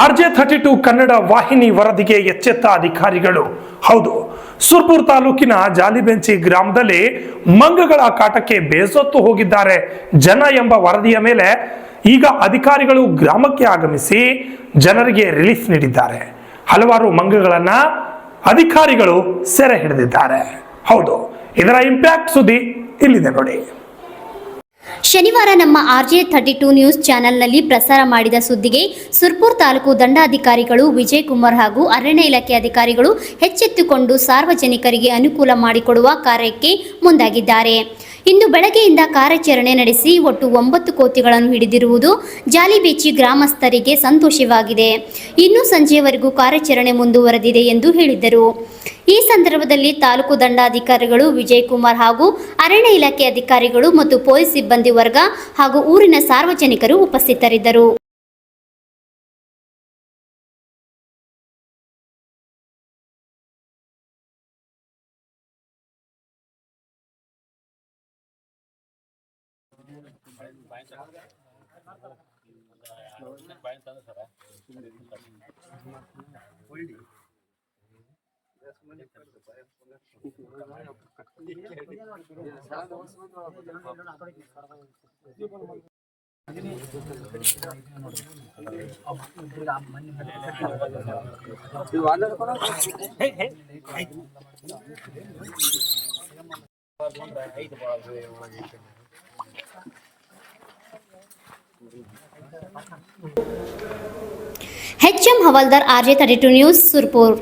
R J thirty two Kannada ವಾಹಿನಿ ವರದಿಗೆ ಎಚ್ಚೆತ್ತ ಅಧಿಕಾರಿಗಳು. ಹೌದು, ಸುರ್ಪುರ್ ತಾಲೂಕಿನ ಜಾಲಿಬೆಂಚಿ ಗ್ರಾಮದಲ್ಲಿ ಮಂಗಗಳ ಕಾಟಕ್ಕೆ ಬೇಸತ್ತು ಹೋಗಿದ್ದಾರೆ. ಜನ ಎಂಬ ವರದಿಯ ಮೇಲೆ ಈಗ ಅಧಿಕಾರಿಗಳು ಗ್ರಾಮಕ್ಕೆ ಆಗಮಿಸಿ ಜನರಿಗೆ ರಿಲೀಫ್ ನೀಡಿದ್ದಾರೆ. ಹಲವಾರು ಮಂಗಗಳನ್ನ ಅಧಿಕಾರಿಗಳು ಸೆರೆ ಹಿಡಿದಿದ್ದಾರೆ. ಹೌದು, ಇದರ ಇಂಪ್ಯಾಕ್ಟ್ ಸುದ್ದಿ ಇಲ್ಲಿದೆ ನೋಡಿ. ಶನಿವಾರ ನಮ್ಮ ಆರ್ಜೆ ಥರ್ಟಿ ಟೂ ನ್ಯೂಸ್ ಚಾನೆಲ್ನಲ್ಲಿ ಪ್ರಸಾರ ಮಾಡಿದ ಸುದ್ದಿಗೆ ಸುರ್ಪುರ್ ತಾಲೂಕು ದಂಡಾಧಿಕಾರಿಗಳು ವಿಜಯ್ ಕುಮಾರ್ ಹಾಗೂ ಅರಣ್ಯ ಇಲಾಖೆ ಅಧಿಕಾರಿಗಳು ಹೆಚ್ಚೆತ್ತುಕೊಂಡು ಸಾರ್ವಜನಿಕರಿಗೆ ಅನುಕೂಲ ಮಾಡಿಕೊಡುವ ಕಾರ್ಯಕ್ಕೆ ಮುಂದಾಗಿದ್ದಾರೆ. ಇಂದು ಬೆಳಗ್ಗೆಯಿಂದ ಕಾರ್ಯಾಚರಣೆ ನಡೆಸಿ ಒಟ್ಟು ಒಂಬತ್ತು ಕೋತಿಗಳನ್ನು ಹಿಡಿದಿರುವುದು ಜಾಲಿಬೇಚಿ ಗ್ರಾಮಸ್ಥರಿಗೆ ಸಂತೋಷವಾಗಿದೆ. ಇನ್ನು ಸಂಜೆಯವರೆಗೂ ಕಾರ್ಯಾಚರಣೆ ಮುಂದುವರೆದಿದೆ ಎಂದು ಹೇಳಿದರು. ಈ ಸಂದರ್ಭದಲ್ಲಿ ತಾಲೂಕು ದಂಡಾಧಿಕಾರಿಗಳು ವಿಜಯ್ ಕುಮಾರ್ ಹಾಗೂ ಅರಣ್ಯ ಇಲಾಖೆ ಅಧಿಕಾರಿಗಳು ಮತ್ತು ಪೊಲೀಸ್ ಸಿಬ್ಬಂದಿ ವರ್ಗ ಹಾಗೂ ಊರಿನ ಸಾರ್ವಜನಿಕರು ಉಪಸ್ಥಿತರಿದ್ದರು. H M Havaldar R J thirty two news Surpur